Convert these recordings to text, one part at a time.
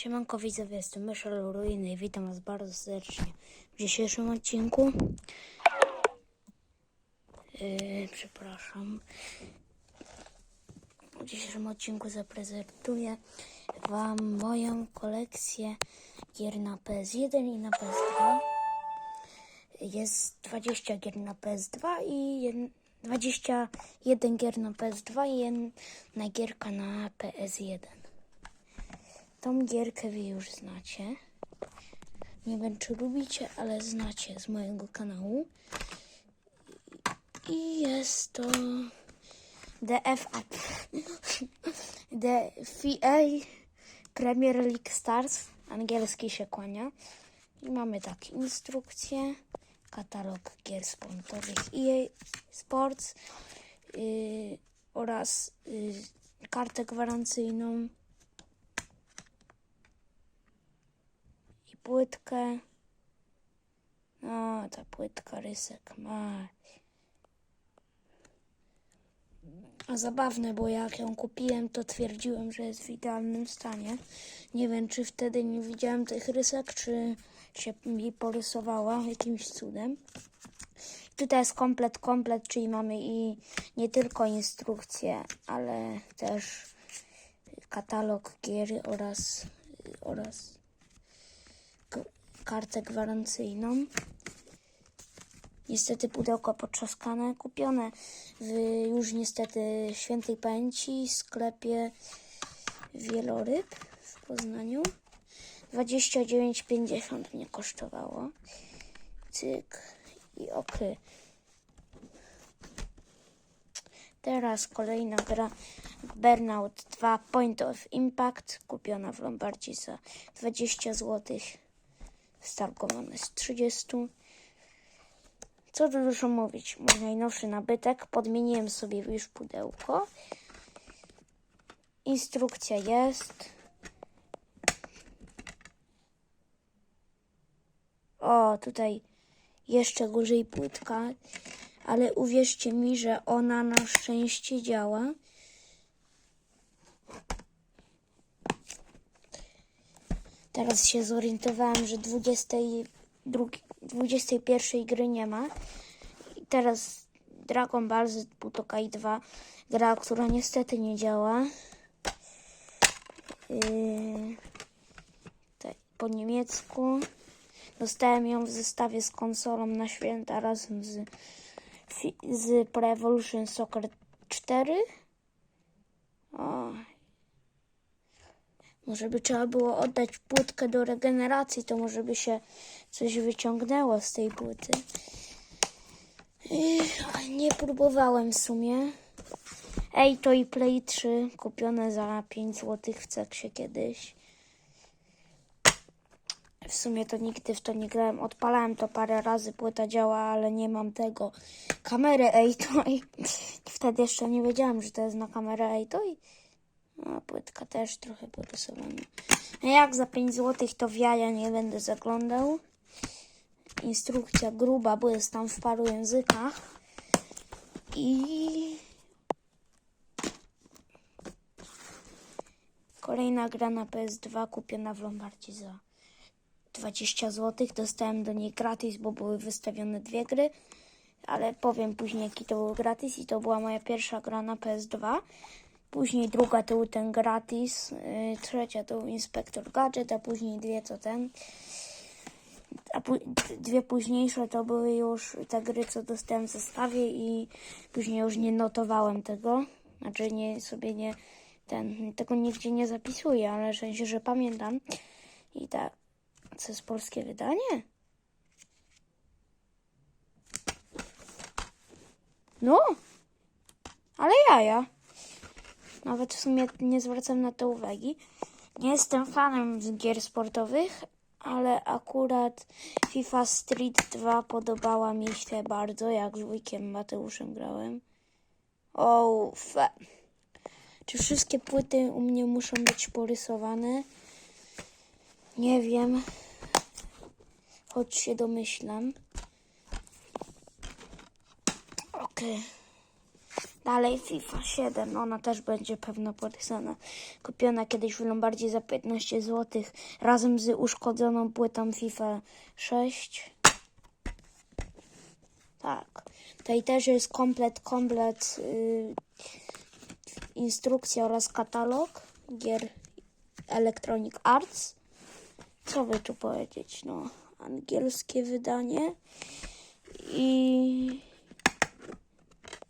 Siemanko widzowie, jestem Myszel Ruiny i witam was bardzo serdecznie w dzisiejszym odcinku. Yy, przepraszam. W dzisiejszym odcinku zaprezentuję wam moją kolekcję gier na PS1 i na PS2. Jest 20 gier na PS2 i jed- 21 gier na PS2 i jedna gierka na PS1. Tą gierkę wy już znacie. Nie wiem, czy lubicie, ale znacie z mojego kanału. I jest to DFA. DFA Premier League Stars. Angielski się kłania. I mamy tak, instrukcję, katalog gier sportowych EA Sports yy, oraz yy, kartę gwarancyjną. Płytkę. No, ta płytka rysek ma. A zabawne, bo jak ją kupiłem, to twierdziłem, że jest w idealnym stanie. Nie wiem, czy wtedy nie widziałem tych rysek, czy się mi porysowała jakimś cudem. Tutaj jest komplet, komplet, czyli mamy i nie tylko instrukcje, ale też katalog gier oraz, oraz kartę gwarancyjną. Niestety pudełko potrzaskane, kupione w już niestety świętej pamięci sklepie Wieloryb w Poznaniu. 29,50 mnie kosztowało. Cyk i oky. Teraz kolejna gra Burnout 2 Point of Impact kupiona w Lombardii za 20 Stargowane z 30. Co tu dużo mówić? Mój najnowszy nabytek. Podmieniłem sobie już pudełko. Instrukcja jest. O, tutaj jeszcze gorzej płytka, ale uwierzcie mi, że ona na szczęście działa. Teraz się zorientowałam, że 22, 21 gry nie ma. I teraz Dragon Ball Z Budokai 2, gra, która niestety nie działa. Yy, tutaj po niemiecku. Dostałem ją w zestawie z konsolą na święta razem z, z Pro Evolution Soccer 4. O. Może by trzeba było oddać płytkę do regeneracji, to może by się coś wyciągnęło z tej płyty. Nie próbowałem w sumie. Ej, to i Play 3 kupione za 5 zł w Ceksie kiedyś. W sumie to nigdy w to nie grałem. Odpalałem to parę razy, płyta działa, ale nie mam tego. Kamery ej to i wtedy jeszcze nie wiedziałam, że to jest na kamerę ej to i no, płytka też trochę porysowana. A jak za 5 zł to w jaja nie będę zaglądał. Instrukcja gruba, bo jest tam w paru językach. I kolejna gra na PS2 kupiona w Lombardii za 20 zł. Dostałem do niej gratis, bo były wystawione dwie gry. Ale powiem później, jaki to był gratis. I to była moja pierwsza gra na PS2. Później druga to był ten gratis. Yy, trzecia to był Inspektor Gadget, a później dwie to ten. A dwie późniejsze to były już te gry, co dostałem w zestawie i później już nie notowałem tego. Znaczy nie sobie nie ten, tego nigdzie nie zapisuję, ale w sensie, że pamiętam. I tak, co jest polskie wydanie? No, ale jaja. Nawet w sumie nie zwracam na to uwagi. Nie jestem fanem gier sportowych, ale akurat FIFA Street 2 podobała mi się bardzo, jak z wujkiem Mateuszem grałem. O, fe. Czy wszystkie płyty u mnie muszą być porysowane? Nie wiem. Choć się domyślam. Okej. Dalej FIFA 7, ona też będzie pewno podpisana. Kupiona kiedyś w Lombardzie za 15 zł razem z uszkodzoną płytą FIFA 6. Tak. Tutaj też jest komplet, komplet y, instrukcja oraz katalog gier Electronic Arts. Co by tu powiedzieć? No, angielskie wydanie i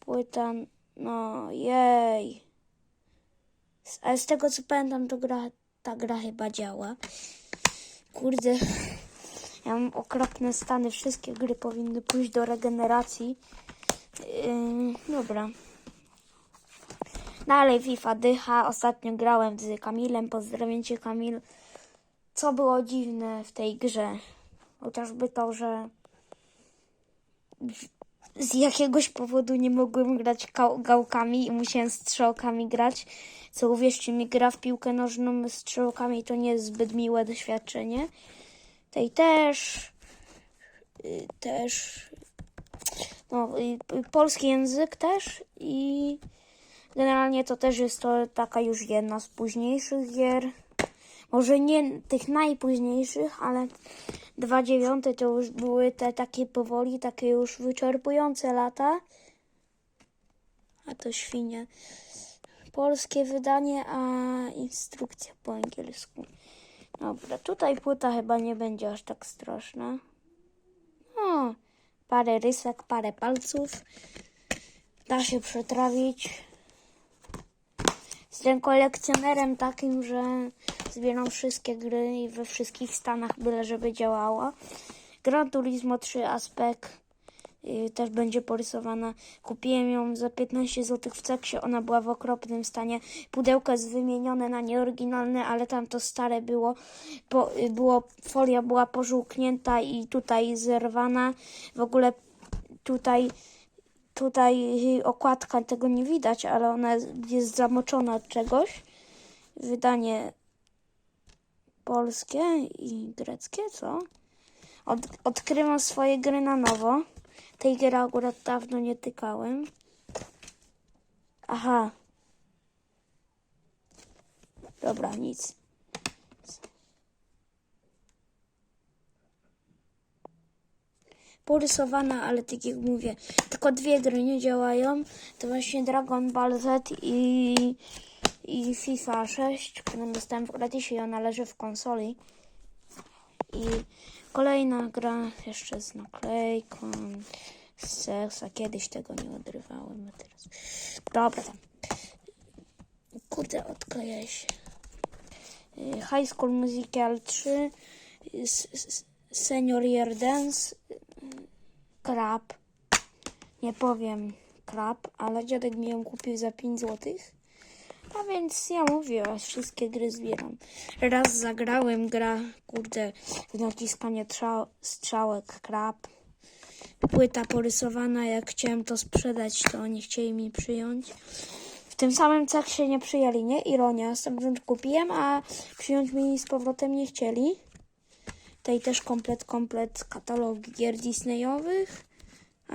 płyta, no jej. Ale z tego co pamiętam, to gra, ta gra chyba działa. Kurde, ja mam okropne stany. Wszystkie gry powinny pójść do regeneracji. Yy, dobra. Dalej FIFA dycha. Ostatnio grałem z Kamilem. Pozdrawiam cię Kamil. Co było dziwne w tej grze? Chociażby to, że z jakiegoś powodu nie mogłem grać gał- gałkami i musiałem strzałkami grać. Co uwierzcie mi, gra w piłkę nożną strzałkami to nie jest zbyt miłe doświadczenie. Tej też, y, też, no, polski język też i generalnie to też jest to taka już jedna z późniejszych gier. Może nie tych najpóźniejszych, ale dwa dziewiąte to już były te takie powoli, takie już wyczerpujące lata. A to świnie. Polskie wydanie, a instrukcja po angielsku. Dobra, tutaj płyta chyba nie będzie aż tak straszna. O, parę rysek, parę palców. Da się przetrawić. Jestem kolekcjonerem takim, że zbieram wszystkie gry i we wszystkich stanach, byle żeby działała. Gran Turismo 3 Aspect y, też będzie porysowana. Kupiłem ją za 15 zł w Ceksie, ona była w okropnym stanie. Pudełko jest wymienione na nieoryginalne, ale tam to stare było. Po, y, było folia była pożółknięta i tutaj zerwana. W ogóle tutaj tutaj y, okładka tego nie widać, ale ona jest zamoczona od czegoś. Wydanie polskie i greckie, co? Od, odkrywam swoje gry na nowo. Tej gry akurat dawno nie tykałem. Aha. Dobra, nic. porysowana, ale tak jak mówię, tylko dwie gry nie działają. To właśnie Dragon Ball Z i, i FIFA 6, którą dostałem w gratisie i ona leży w konsoli. I kolejna gra jeszcze z naklejką, z seksa. Kiedyś tego nie odrywałem, a teraz... Dobra. Kurde, odkleja się. Y, High School Musical 3, s- s- Senior Year Dance, krab. Nie powiem krab, ale dziadek mi ją kupił za 5 zł. A więc ja mówię, wszystkie gry zbieram. Raz zagrałem gra, kurde, w naciskanie trza- strzałek krab. Płyta porysowana, jak chciałem to sprzedać, to nie chcieli mi przyjąć. W tym samym cech się nie przyjęli, nie? Ironia. Stamtąd kupiłem, a przyjąć mi z powrotem nie chcieli. Tutaj też komplet, komplet katalog gier Disneyowych. A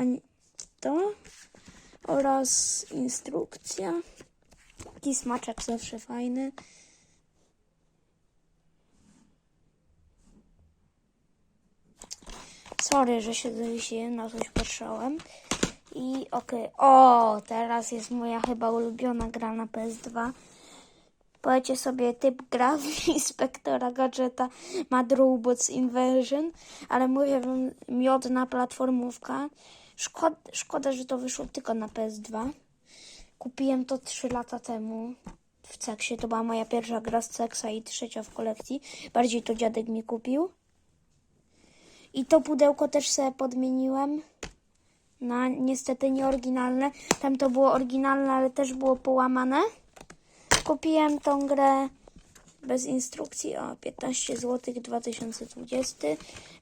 to oraz instrukcja. Taki smaczek zawsze fajny. Sorry, że się zawiesiłem, na coś patrzałem. I okej, o, teraz jest moja chyba ulubiona gra na PS2. Powiecie sobie typ gra Inspektora Gadżeta Mad Robots Invasion, ale mówię wam, miodna platformówka. Szkoda, szkoda, że to wyszło tylko na PS2. Kupiłem to 3 lata temu w Ceksie. To była moja pierwsza gra z Ceksa i trzecia w kolekcji. Bardziej to dziadek mi kupił. I to pudełko też sobie podmieniłem na niestety nieoryginalne. Tam to było oryginalne, ale też było połamane. Kupiłem tą grę bez instrukcji, o 15 zł 2020,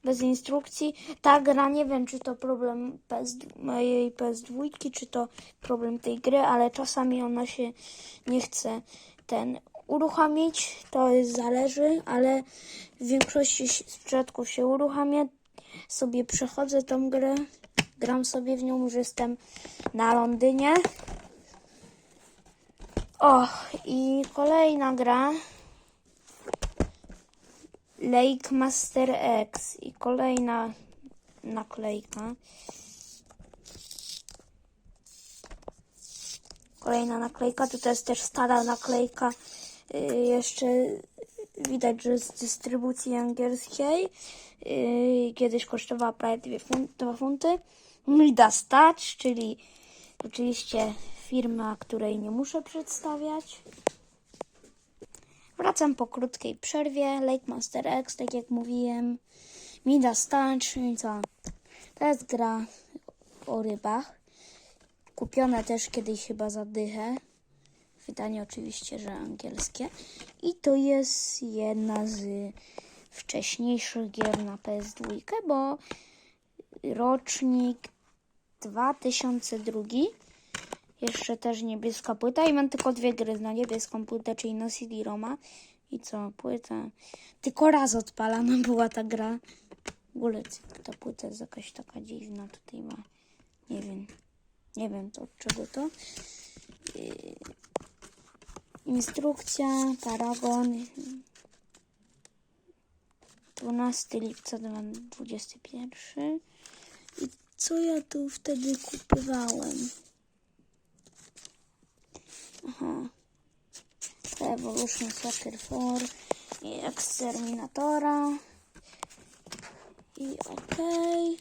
bez instrukcji. Ta gra, nie wiem czy to problem PS, mojej PS2, czy to problem tej gry, ale czasami ona się nie chce ten uruchomić, to jest, zależy, ale w większości przypadków się uruchamia. Sobie przechodzę tą grę, gram sobie w nią, już jestem na Londynie. O, i kolejna gra. Lake Master X i kolejna naklejka. Kolejna naklejka, to jest też stara naklejka. Yy, jeszcze widać, że z dystrybucji angielskiej. Yy, kiedyś kosztowała prawie 2 fun- dwa funty. Midas Touch, czyli oczywiście firma, której nie muszę przedstawiać. Wracam po krótkiej przerwie. Lake Master X, tak jak mówiłem. Midas Touch, czyli co? To jest gra o rybach. Kupione też kiedyś chyba za dychę. Wydanie oczywiście, że angielskie. I to jest jedna z wcześniejszych gier na PS2, bo rocznik 2002. Jeszcze też niebieska płyta i mam tylko dwie gry na niebieską płytę, czyli na CD-ROMa. I co, płyta. Tylko raz odpalana była ta gra. W ogóle ta płyta jest jakaś taka dziwna. Tutaj ma, nie wiem, nie wiem to od czego to. Yy, Instrukcja, paragon. 12 lipca 2021. I co ja tu wtedy kupowałem? Aha. Evolution Soccer 4 i Exterminatora. I okej.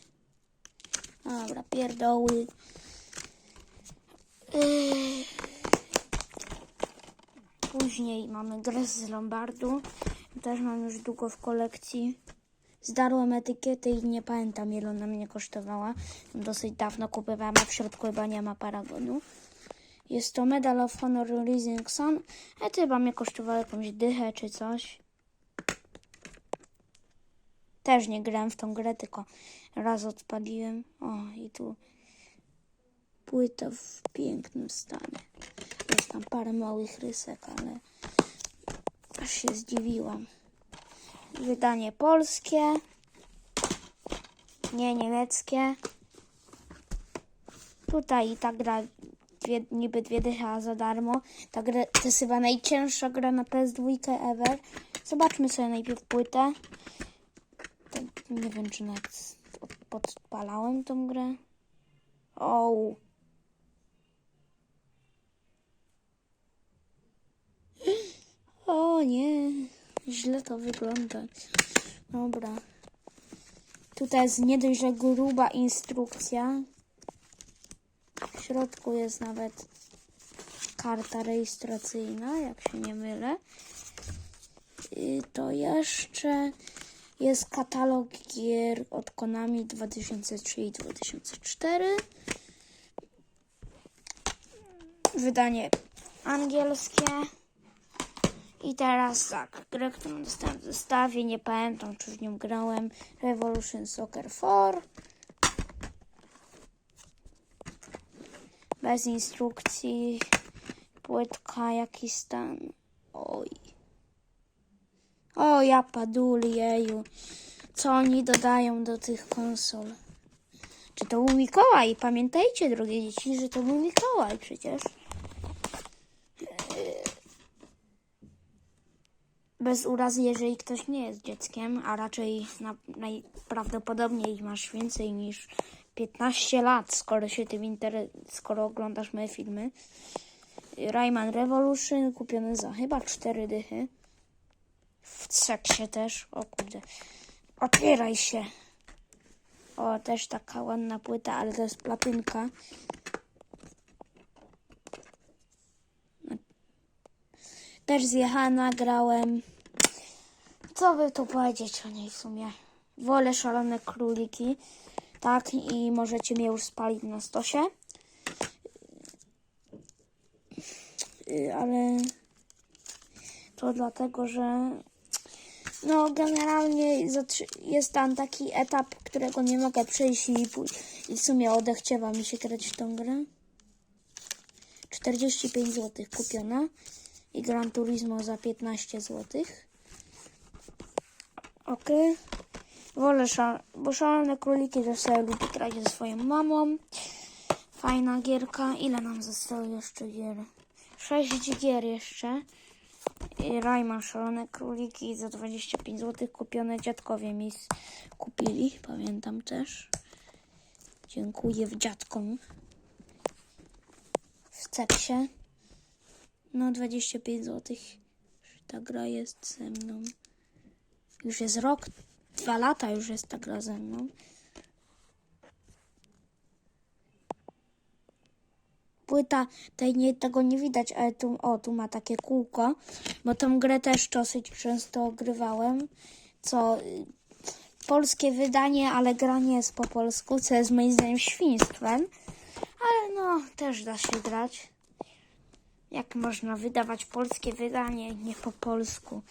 Dobra, pierdoły. Później mamy grę z Lombardu. Też mam już długo w kolekcji. Zdarłem etykietę i nie pamiętam ile ona mnie kosztowała. Dosyć dawno kupowałam, a w środku chyba nie ma paragonu. Jest to Medal of Honor Rising Sun. A to chyba mnie kosztowało jakąś dychę czy coś. Też nie grałem w tą grę, tylko raz odpaliłem. O, i tu płyta w pięknym stanie. Jest tam parę małych rysek, ale aż się zdziwiłam. Wydanie polskie, nie niemieckie. Tutaj ta gra dwie, niby dwie dychy, a za darmo. Ta gra to jest chyba najcięższa gra na PS2 ever. Zobaczmy sobie najpierw płytę. Tak, nie wiem, czy nawet podpalałem tą grę. O. O nie, źle to wygląda. Dobra. Tutaj jest nie dość, że gruba instrukcja. Środku jest nawet karta rejestracyjna, jak się nie mylę. I to jeszcze jest katalog gier od Konami 2003 i 2004. Wydanie angielskie. I teraz tak, grę, którą dostałem w zestawie, nie pamiętam czy w nią grałem, Revolution Soccer 4. Bez instrukcji, płytka, jakiś stan. Oj. O, ja paduli, jeju. Co oni dodają do tych konsol? Czy to był Mikołaj? Pamiętajcie, drogie dzieci, że to był Mikołaj przecież. bez urazy, jeżeli ktoś nie jest dzieckiem, a raczej na, najprawdopodobniej masz więcej niż 15 lat, skoro się tym interes, skoro oglądasz moje filmy. Rayman Revolution kupiony za chyba 4 dychy. W seksie też. O kurde. Otwieraj się. O, też taka ładna płyta, ale to jest platynka. Też zjechana grałem. Co by tu powiedzieć o niej w sumie? Wolę szalone króliki. Tak, i możecie mnie już spalić na stosie. Y, Ale to dlatego, że no generalnie jest tam taki etap, którego nie mogę przejść i, i w sumie odechciewa mi się grać w tą grę. 45 zł kupiona i Gran Turismo za 15 zł. Ok. Wolę szal bo szalone króliki też sobie lubię grać ze swoją mamą. Fajna gierka. Ile nam zostało jeszcze gier? sześć gier jeszcze. I Rajma, Szalone Króliki za 25 zł kupione dziadkowie mi kupili, pamiętam też. Dziękuję dziadkom. W cepsie. No 25 zł. Ta gra jest ze mną. Już jest rok, dwa lata już jest ta gra ze mną. Płyta, tej nie, tego nie widać, ale tu, o, tu ma takie kółko, bo tą grę też dosyć często ogrywałem, co y, polskie wydanie, ale gra nie jest po polsku, co jest moim zdaniem świństwem, ale no, też da się grać. Jak można wydawać polskie wydanie nie po polsku?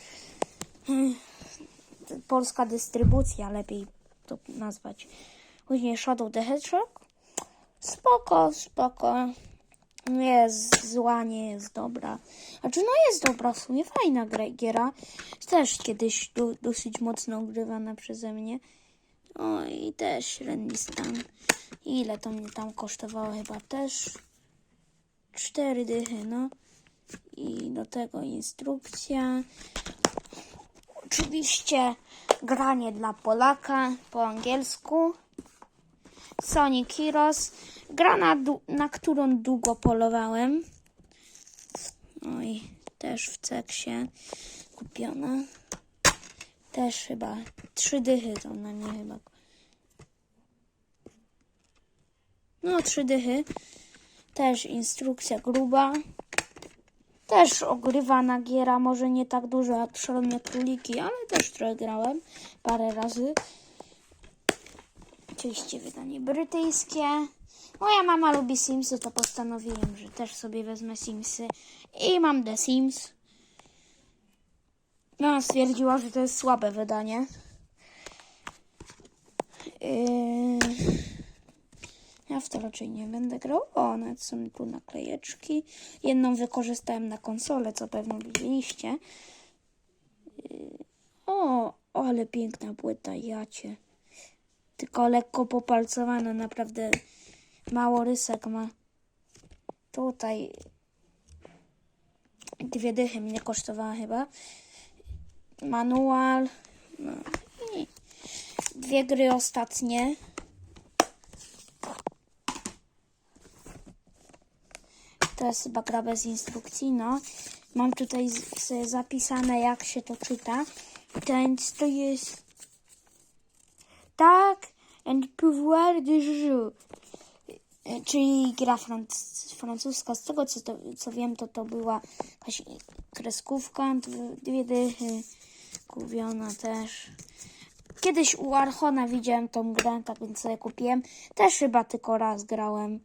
Polska dystrybucja, lepiej to nazwać. Później Shadow the Hedgehog. Spoko, spoko. Nie jest zła, nie jest dobra. Znaczy, no jest dobra, w sumie fajna giera. Też kiedyś do, dosyć mocno ogrywana przeze mnie. O i też średni stan. Ile to mnie tam kosztowało? Chyba też cztery dychy, no. I do tego instrukcja. Oczywiście granie dla Polaka po angielsku. Sonic Heroes. Gra, na, na którą długo polowałem. Oj, też w ceksie kupiona. Też chyba trzy dychy to na mnie chyba. No, trzy dychy. Też instrukcja gruba. Też ogrywana giera, może nie tak dużo jak Szalone Króliki, ale też trochę grałem parę razy. Oczywiście wydanie brytyjskie. Moja mama lubi Simsy, to postanowiłem, że też sobie wezmę Simsy. I mam The Sims. Mama stwierdziła, że to jest słabe wydanie. Yy... Ja w to raczej nie będę grał. O, nawet są tu naklejeczki. Jedną wykorzystałem na konsolę, co pewno widzieliście. Yy, O, ale piękna płyta, jacie. Tylko lekko popalcowana, naprawdę mało rysek ma. Tutaj dwie dychy mnie kosztowała chyba. Manual. No. Dwie gry ostatnie. Jest chyba gra bez instrukcji, no. Mam tutaj zapisane, jak się to czyta. Więc to jest tak and pouvoir de jeu. E, Czyli gra franc- francuska. Z tego, co, to, co wiem, to to była jakaś kreskówka. dw- Dwie dychy. Kupiona też. Kiedyś u Archona widziałem tą grę, tak więc sobie kupiłem. Też chyba tylko raz grałem.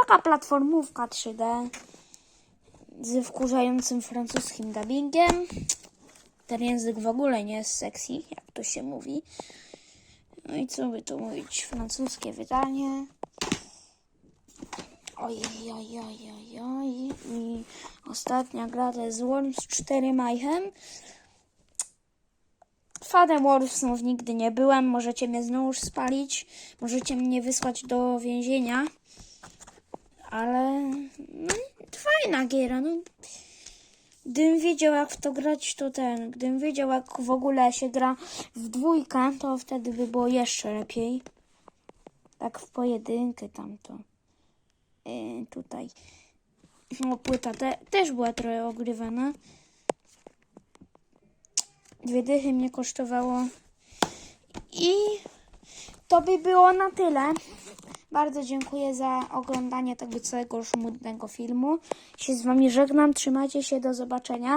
Taka platformówka 3D z wkurzającym francuskim dubbingiem. Ten język w ogóle nie jest sexy, jak to się mówi. No i co by tu mówić? Francuskie wydanie. Ojej, ojej, ojej, ojej. I ostatnia gra to jest Worms 4 Mayhem. Fanem Wormsów nigdy nie byłem. Możecie mnie znowuż spalić. Możecie mnie wysłać do więzienia. Ale no, fajna giera. No. Gdybym wiedział, jak w to grać, to ten. Gdybym wiedział, jak w ogóle się gra w dwójkę, to wtedy by było jeszcze lepiej. Tak w pojedynkę tamto. Yy, tutaj. No, płyta te, też była trochę ogrywana. Dwie dychy mnie kosztowało. I to by było na tyle. Bardzo dziękuję za oglądanie tego całego żmudnego filmu. Się z wami żegnam. Trzymajcie się. Do zobaczenia.